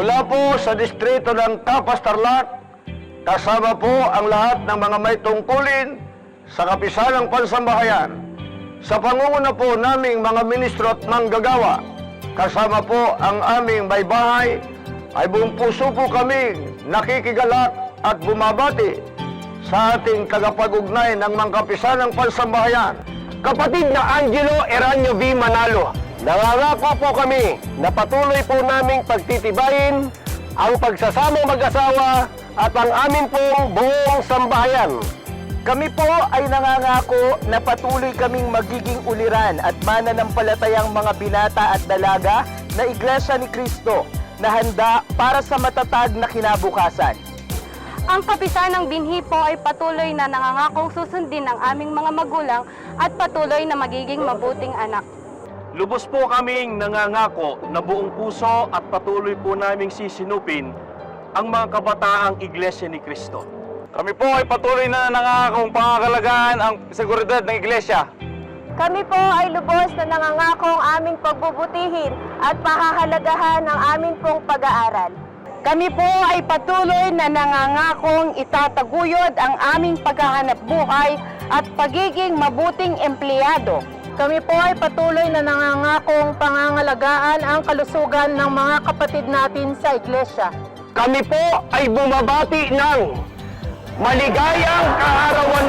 po sa distrito ng Kapas Tarlac, kasama po ang lahat ng mga may tungkulin sa kapisanang pansambahayan. Sa pangunguna po naming mga ministro at manggagawa, kasama po ang aming may bahay, ay buong puso po kaming nakikigalak at bumabati sa ating tagapag-ugnay ng mga kapisanang pansambahayan. Kapatid na Angelo Eranio V. Manalo, nangangako po kami na patuloy po naming pagtitibayin ang pagsasamang mag-asawa at ang amin pong buong sambahayan. Kami po ay nangangako na patuloy kaming magiging uliran at mananampalatayang mga binata at dalaga na Iglesia ni Kristo na handa para sa matatag na kinabukasan. Ang kapisan ng binhi po ay patuloy na nangangakong susundin ng aming mga magulang at patuloy na magiging mabuting anak. Lubos po kaming nangangako na buong puso at patuloy po naming sisinupin ang mga kabataang Iglesia ni Kristo. Kami po ay patuloy na nangangakong pangangalagaan ang seguridad ng iglesia. Kami po ay lubos na nangangakong aming pagbubutihin at pahahalagahan ang aming pong pag-aaral. Kami po ay patuloy na nangangakong itataguyod ang aming paghahanap buhay at pagiging mabuting empleyado. Kami po ay patuloy na nangangakong pangangalagaan ang kalusugan ng mga kapatid natin sa iglesia. Kami po ay bumabati ng maligayang kaarawan